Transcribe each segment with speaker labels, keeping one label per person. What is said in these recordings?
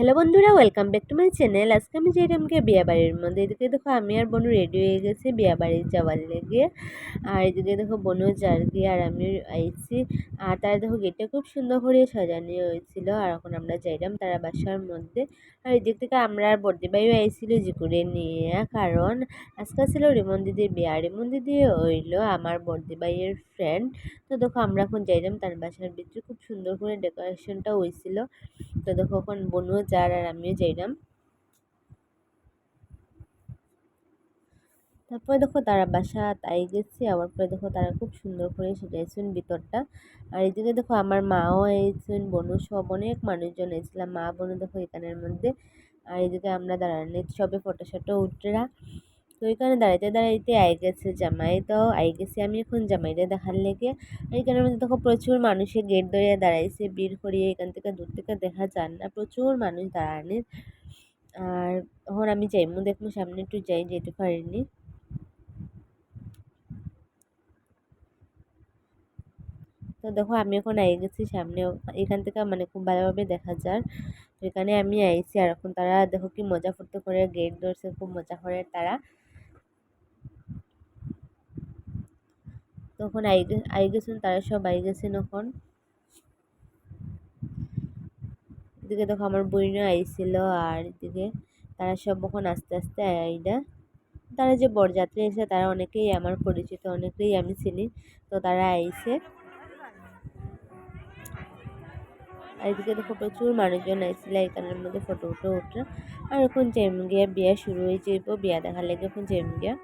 Speaker 1: Hello বন্ধুরা welcome back to my channel আজকে আমি যেরকমকে বিয়ে বাড়ির মধ্যে, এদিকে দেখো আমি আর বোনু রেডি হয়ে গেছি বিয়ে বাড়ির যাওয়ার লেগে। আর এদিকে দেখো বোনু যার গিয়ে আর আমি আইছি। আর তার দেখো গেটটা খুব সুন্দর করে সাজানো হয়েছিল। আর এখন আমরা যাইলাম তারা বাসার মধ্যে। আর এদিক থেকে আমরা আর বর্দিবাইও আইছিল জিকুরে নিয়ে। কারণ আজকে ছিল রিমন দিদির বিয়ে। আর রিমন দিদি হইল আমার বর্দিবাইয়ের ফ্রেন্ড তো দেখো আমরা এখন যাইলাম তার বাসার ভিতরে। খুব সুন্দর করে ডেকোরেশনটা হয়েছিল। তো দেখো এখন বনু যার আর আমিও যাইলাম তারপরে দেখো তারা বাসা, তাই গেছে। আবার পরে দেখো তারা খুব সুন্দর করে সেটাইছেন ভিতরটা। আর এদিকে দেখো আমার মাও এসেছেন বনু সব অনেক মানুষজন এসেছিলাম মা, বোনও দেখো এখানের মধ্যে। আর এদিকে আমরা দাঁড়ানি, সবে ফটো শটো উঠরা। তো এখানে দাঁড়াইতে দাঁড়াইতে আই গেছে জামাই। তো আই গেছে আমি এখন জামাইরে দেখার লেগে। আর এখানের মধ্যে দেখো প্রচুর মানুষের গেট ধরে দাঁড়াইছে বীর করিয়ে এখান থেকে দূর থেকে দেখা যান না, প্রচুর মানুষ দাঁড়ানি। আর এখন আমি যাইমু দেখব সামনে একটু যাই, যেতে পারিনি। তো দেখো আমি এখন আই গেছি সামনে এখান থেকে মানে খুব ভালোভাবে দেখা যায় তো এখানে আমি আইছি আর এখন তারা দেখো কি মজা ফুর্তি করে গেট ধরছে, খুব মজা করে তারা। তখন আই আই গেছেন, তারা সব আই গেছেন এখন। এদিকে দেখো আমার বইনও আইছিল আর এদিকে তারা সব এখন আস্তে আস্তে আইডা। তারা যে বরযাত্রী এসে, তারা অনেকেই আমার পরিচিত, অনেকেই আমি চিনি। তো তারা আইছে। আর এদিকে দেখো প্রচুর মানুষজন আইছিল, এখানের মধ্যে ফটো উঠে উঠে। আর এখন জেম গিয়া বিয়া শুরু হয়ে যাইব বিয়া দেখার লেগে এখন জেম গিয়া।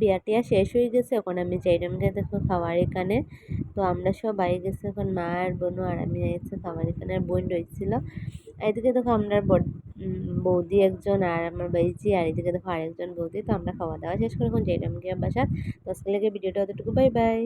Speaker 1: বিয়া টিয়া শেষ হয়ে গেছে, এখন আমি যাইলাম গিয়ে দেখো খাওয়ার এখানে। তো আমরা সব বাইরে গেছি এখন মা আর বোনও আর আমি এসে খাওয়ার এখানে, আর বোন রয়েছিল। এদিকে দেখো আমরা বৌদি একজন আর আমার বাইজি আর এদিকে দেখো আরেকজন বৌদি। তো আমরা খাওয়া দাওয়া শেষ করে এখন যাইলাম গিয়ে বাসার তো আজকে লেগে ভিডিওটা অতটুকু বাই বাই।